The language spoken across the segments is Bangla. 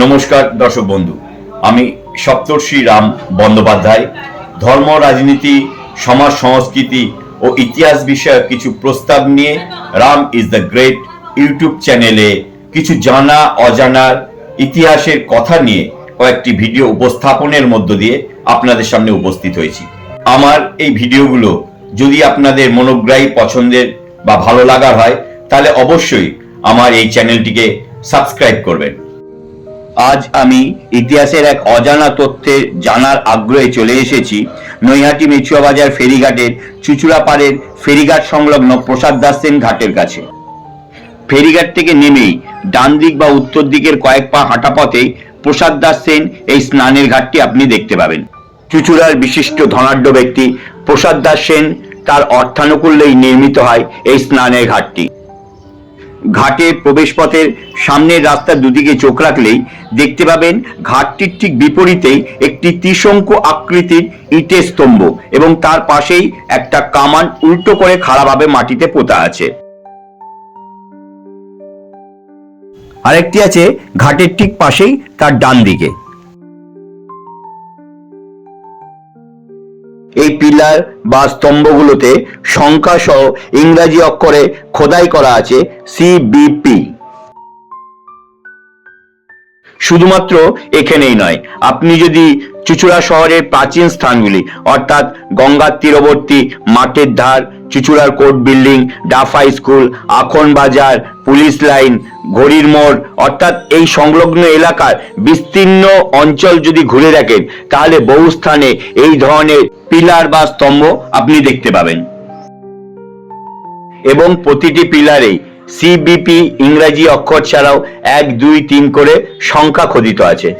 নমস্কার, দর্শক বন্ধু। আমি সপ্তর্ষি রাম বন্দ্যোপাধ্যায়। ধর্ম, রাজনীতি, সমাজ, সংস্কৃতি ও ইতিহাস বিষয়ক কিছু প্রস্তাব নিয়ে Ram is the great YouTube চ্যানেলে কিছু জানা, অজানার ইতিহাসের কথা নিয়ে কয়েকটি ভিডিও উপস্থাপনের মধ্য দিয়ে আপনাদের সামনে উপস্থিত হয়েছি। আমার এই ভিডিওগুলো যদি আপনাদের মনোগ্রাহী পছন্দের বা ভালো লাগার হয়, তাহলে অবশ্যই আমার এই চ্যানেলটিকে সাবস্ক্রাইব করবেন। আজ আমি ইতিহাসের এক অজানা তথ্যে জানার আগ্রহে চলে এসেছি। নৈহাটি মেচুয়া বাজার ফেরিঘাটের চুচুড়াপাড়ের ফেরিঘাট সংলগ্ন প্রসাদ দাস সেন ঘাটের কাছে। ফেরিঘাট থেকে নেমেই ডান দিক বা উত্তর দিকের কয়েক পা হাঁটা পথেই প্রসাদ দাস সেন এই স্নানের ঘাটটি আপনি দেখতে পাবেন। চুচুড়ার বিশিষ্ট ধনাঢ্য ব্যক্তি প্রসাদ দাস সেন তার অর্থানুকূল্যেই নির্মিত হয় এই স্নানের ঘাটটি। ঘাটের প্রবেশপথের সামনের রাস্তার দুদিকে চোখ রাখলেই দেখতে পাবেন ঘাটটির ঠিক বিপরীতেই একটি ত্রিশঙ্কু আকৃতির ইটের স্তম্ভ এবং তার পাশেই একটা কামান উল্টো করে খাড়াভাবে মাটিতে পোতা আছে। আরেকটি আছে, ঘাটের ঠিক পাশেই তার ডান দিকে এই পিলার বা স্তম্ভগুলোতে সংখ্যা সহ ইংরাজি অক্ষরে খোদাই করা আছে সিবিপি শুধুমাত্র এখানেই নয়, আপনি যদি চুচুড়া শহরের প্রাচীন স্থানগুলি, অর্থাৎ গঙ্গার তীরবর্তী মাঠের ধার চুচুড়ার court building, ডাফা school, Akhan Bazar, police line, ঘড়ির মোড়, অর্থাৎ এই সংলগ্ন এলাকার বিস্তীর্ণ অঞ্চল যদি ঘুরে দেখেন, তাহলে বহু স্থানে এই ধরনের পিলার বা স্তম্ভ আপনি দেখতে পাবেন। এবং প্রতিটি পিলারেই সিবিপি ইংরাজি অক্ষর ছাড়াও এক, দুই, তিন করে সংখ্যা খোদিত আছে।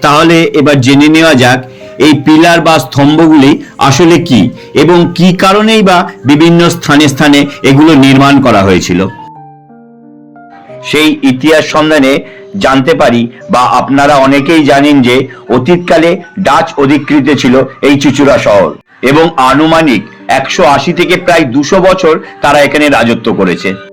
তাহলে এবার জেনে নেওয়া যাক এই পিলার বা স্তম্ভগুলি আসলে কি এবং কি কারণেই বা বিভিন্ন স্থানে স্থানে এগুলো নির্মাণ করা হয়েছিল? সেই ইতিহাস সন্ধানে জানতে পারি বা আপনারা অনেকেই জানেন যে অতীতকালে ডাচ অধিকৃত ছিল এই চুচুড়া শহর এবং আনুমানিক একশো আশি থেকে প্রায় দুশো বছর তারা এখানে রাজত্ব করেছে।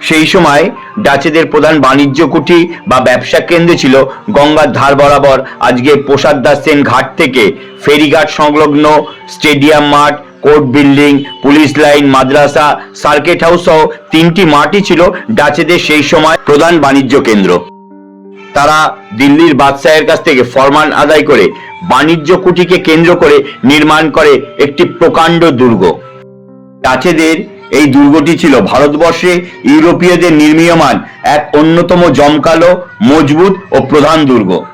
সেই সময় ডাচেদের প্রধান বাণিজ্য কুঠি বা ব্যবসা কেন্দ্র ছিল গঙ্গার ধার বরাবর আজকে প্রসাদ দাস সেন ঘাট থেকে ফেরিঘাট সংলগ্ন স্টেডিয়াম মাঠ, কোর্ট বিল্ডিং, পুলিশ লাইন, মাদ্রাসা, সার্কিট হাউস সহ তিনটি মাঠই ছিল ডাচেদের সেই সময় প্রধান বাণিজ্য কেন্দ্র। তারা দিল্লির বাদশাহের কাছ থেকে ফরমান আদায় করে বাণিজ্য কুটিকে কেন্দ্র করে নির্মাণ করে একটি প্রকাণ্ড দুর্গ। ডাচেদের এই দুর্গটি ছিল ভারতবর্ষে ইউরোপীয়দের নির্মীয়মান এক অন্যতম জমকালো, মজবুত ও প্রধান দুর্গ।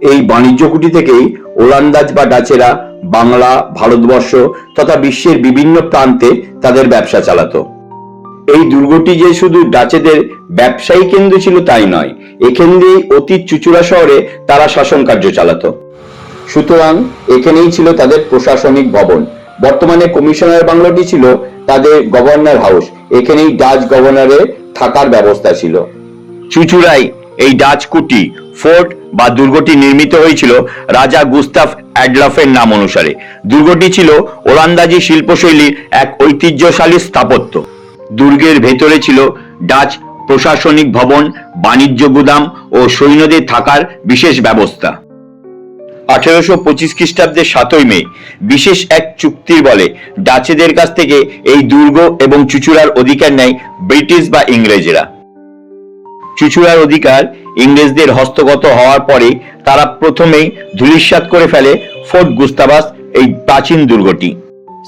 এই বাণিজ্য কুটি থেকেই ওলান্দাজ বা ডাচেরা, বাংলা, ভারতবর্ষ তথা বিশ্বের বিভিন্ন প্রান্তে তাদের ব্যবসা চালাতো। এই দুর্গটি যে শুধু ডাচেদের ব্যবসায়ী কেন্দ্র ছিল তাই নয় এখান দিয়েই অতি চুচুড়া শহরে তারা শাসন কার্য চালাতো। সুতরাং এখানেই ছিল তাদের প্রশাসনিক ভবন। বর্তমানে কমিশনার বাংলোটি ছিল তাদের গভর্নর হাউস। এখানেই ডাচ গভর্নরের থাকার ব্যবস্থা ছিল। চুচুড়াই এই ডাচ কুটি, ফোর্ট বা দুর্গটি নির্মিত হয়েছিল রাজা গুস্তাফ অ্যাডলফের নাম অনুসারে। দুর্গটি ছিল ওলান্দাজি শিল্পশৈলীর এক ঐতিহ্যশালী স্থাপত্য। দুর্গের ভেতরে ছিল ডাচ প্রশাসনিক ভবন, বাণিজ্য গুদাম ও সৈন্যদের থাকার বিশেষ ব্যবস্থা। আঠেরোশো পঁচিশ খ্রিস্টাব্দের সাতই মে, বিশেষ এক চুক্তির বলে ডাচেদের কাছ থেকে এই দুর্গ এবং চুচুড়ার অধিকার নেয় ব্রিটিশ বা ইংরেজরা। চুচুড়ার অধিকার ইংরেজদের হস্তগত হওয়ার পরে তারা প্রথমেই ধূলিসাৎ করে ফেলে ফোর্ট গুস্তাবাস, এই প্রাচীন দুর্গটি।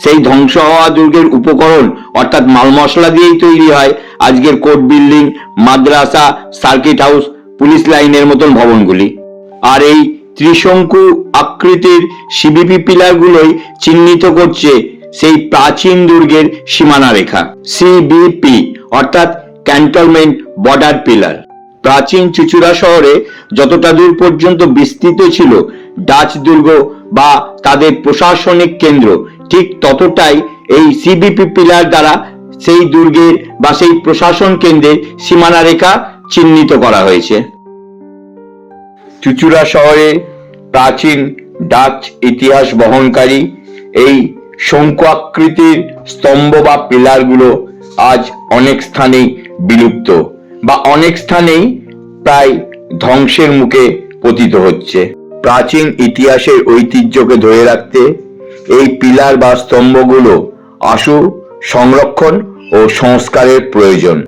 সেই ধ্বংস হওয়া দুর্গের উপকরণ, অর্থাৎ মাল মশলা দিয়েই তৈরি হয় আজকের কোর্ট বিল্ডিং, মাদ্রাসা, সার্কিট হাউস, পুলিশ লাইনের মতন ভবনগুলি। আর এই ত্রিশঙ্কু আকৃতির সিবিপি পিলারগুলোই চিহ্নিত করছে সেই প্রাচীন দুর্গের সীমানা রেখা সিবিপি অর্থাৎ ক্যান্টনমেন্ট বর্ডার পিলার। প্রাচীন চুচুড়া শহরে যতটা দূর পর্যন্ত বিস্তৃত ছিল ডাচ দুর্গ বা তাদের প্রশাসনিক কেন্দ্র, ঠিক ততটাই এই সিবিপি পিলার দ্বারা সেই দুর্গের বা সেই প্রশাসন কেন্দ্রের সীমানা রেখা চিহ্নিত করা হয়েছে। চুচুড়া শহরে প্রাচীন ডাচ ইতিহাস বহনকারী এই শঙ্কু আকৃতির স্তম্ভ বা পিলারগুলো আজ অনেক স্থানেই বিলুপ্ত বা অনেক স্থানেই প্রায় ধ্বংসের মুখে পতিত হচ্ছে। প্রাচীন ইতিহাসের ঐতিহ্যকে ধরে রাখতে এই পিলার বা স্তম্ভগুলো আশু সংরক্ষণ ও সংস্কারের প্রয়োজন।